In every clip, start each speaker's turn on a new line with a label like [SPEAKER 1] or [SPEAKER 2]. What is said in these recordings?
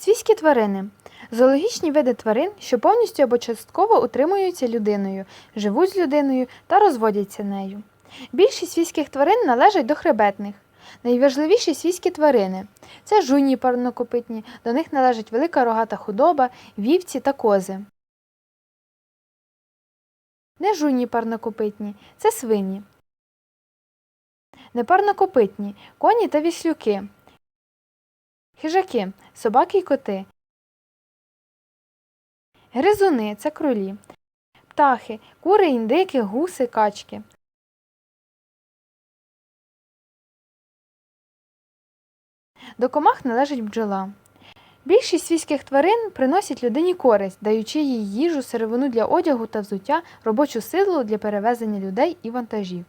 [SPEAKER 1] Свійські тварини зоологічні види тварин, що повністю або частково утримуються людиною, живуть з людиною та розводяться нею. Більшість свійських тварин належать до хребетних. Найважливіші свійські тварини це жуйні парнокопитні, до них належить велика рогата худоба, вівці та кози. Нежуйні парнокопитні це свині. Непарнокопитні коні та віслюки. Хижаки собаки й коти. Гризуни це кролі. Птахи кури, індики, гуси, качки. До комах належить бджола. Більшість свійських тварин приносять людині користь, даючи їй їжу, сировину для одягу та взуття, робочу силу для перевезення людей і вантажів.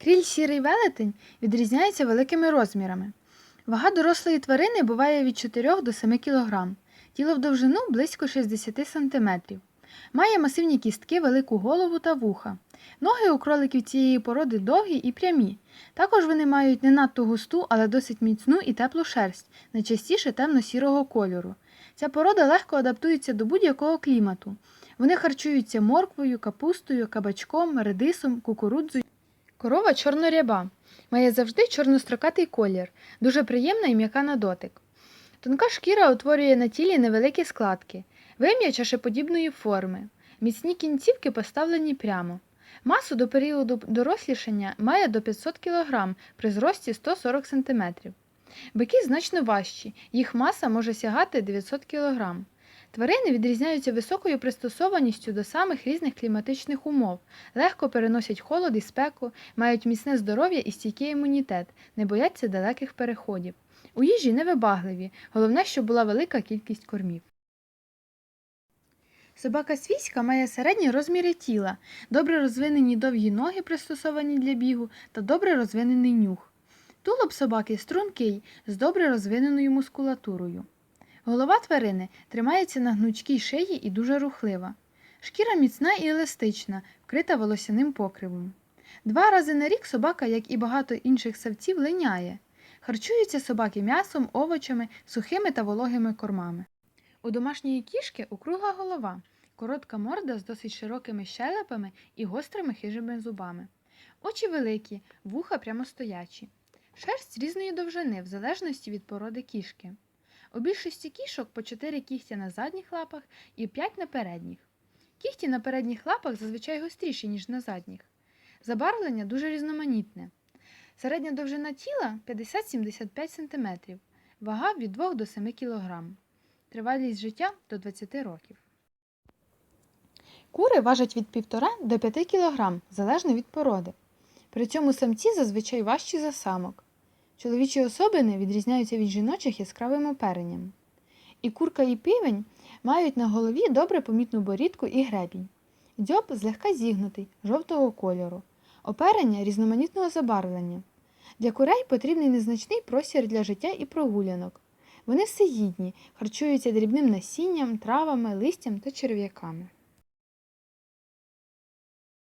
[SPEAKER 1] Кріль сірий велетень відрізняється великими розмірами. Вага дорослої тварини буває від 4 до 7 кг, тіло в довжину близько 60 см. Має масивні кістки, велику голову та вуха. Ноги у кроликів цієї породи довгі і прямі. Також вони мають не надто густу, але досить міцну і теплу шерсть, найчастіше темно-сірого кольору. Ця порода легко адаптується до будь-якого клімату. Вони харчуються морквою, капустою, кабачком, редисом, кукурудзою. Корова чорноряба. Має завжди чорнострокатий колір, дуже приємна і м'яка на дотик. Тонка шкіра утворює на тілі невеликі складки, вим'я чашеподібної форми. Міцні кінцівки поставлені прямо. Масу до періоду дорослішання має до 500 кг при зрості 140 см. Бики значно важчі, їх маса може сягати 900 кг. Тварини відрізняються високою пристосованістю до самих різних кліматичних умов, легко переносять холод і спеку, мають міцне здоров'я і стійкий імунітет, не бояться далеких переходів. У їжі невибагливі, головне, щоб була велика кількість кормів. Собака свійська має середні розміри тіла, добре розвинені довгі ноги, пристосовані для бігу, та добре розвинений нюх. Тулуб собаки стрункий, з добре розвиненою мускулатурою. Голова тварини тримається на гнучкій шиї і дуже рухлива. Шкіра міцна і еластична, вкрита волосяним покривом. Два рази на рік собака, як і багато інших савців, линяє. Харчуються собаки м'ясом, овочами, сухими та вологими кормами. У домашньої кішки округла голова, коротка морда з досить широкими щелепами і гострими хижими зубами. Очі великі, вуха прямостоячі. Шерсть різної довжини, в залежності від породи кішки. У більшості кішок по 4 кігтя на задніх лапах і 5 на передніх. Кігті на передніх лапах зазвичай гостріші, ніж на задніх. Забарвлення дуже різноманітне. Середня довжина тіла 50-75 см, вага від 2 до 7 кг. Тривалість життя до 20 років. Кури важать від 1,5 до 5 кг, залежно від породи. При цьому самці зазвичай важчі за самок. Чоловічі особини відрізняються від жіночих яскравим оперенням. І курка і півень мають на голові добре помітну борідку і гребінь. Дзьоб злегка зігнутий, жовтого кольору, оперення різноманітного забарвлення. Для курей потрібний незначний простір для життя і прогулянок. Вони всеїдні, харчуються дрібним насінням, травами, листям та черв'яками.